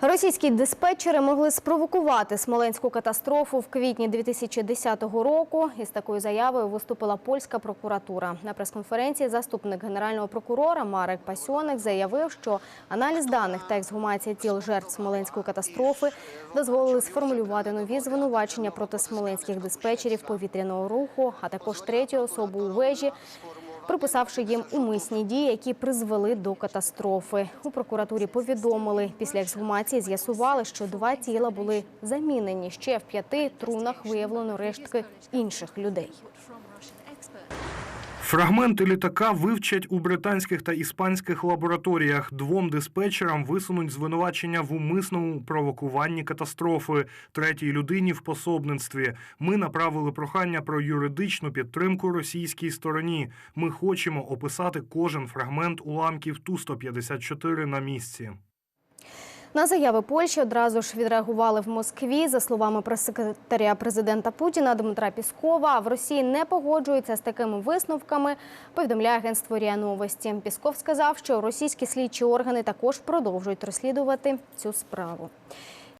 Російські диспетчери могли спровокувати смоленську катастрофу в квітні 2010 року. Із такою заявою виступила польська прокуратура. На прес-конференції заступник генерального прокурора Марек Пасьоник заявив, що аналіз даних та ексгумація тіл жертв смоленської катастрофи дозволили сформулювати нові звинувачення проти смоленських диспетчерів повітряного руху, а також третю особу у вежі приписавши їм умисні дії, які призвели до катастрофи. У прокуратурі повідомили, після ексгумації з'ясували, що два тіла були замінені. Ще в п'яти трунах виявлено рештки інших людей. Фрагменти літака вивчать у британських та іспанських лабораторіях. Двом диспетчерам висунуть звинувачення в умисному провокуванні катастрофи, третій людині в пособництві. Ми направили прохання про юридичну підтримку російській стороні. Ми хочемо описати кожен фрагмент уламків Ту-154 на місці. На заяви Польщі одразу ж відреагували в Москві. За словами прес-секретаря президента Путіна Дмитра Піскова, в Росії не погоджуються з такими висновками. Повідомляє агентство РІА Новості. Пісков сказав, що російські слідчі органи також продовжують розслідувати цю справу.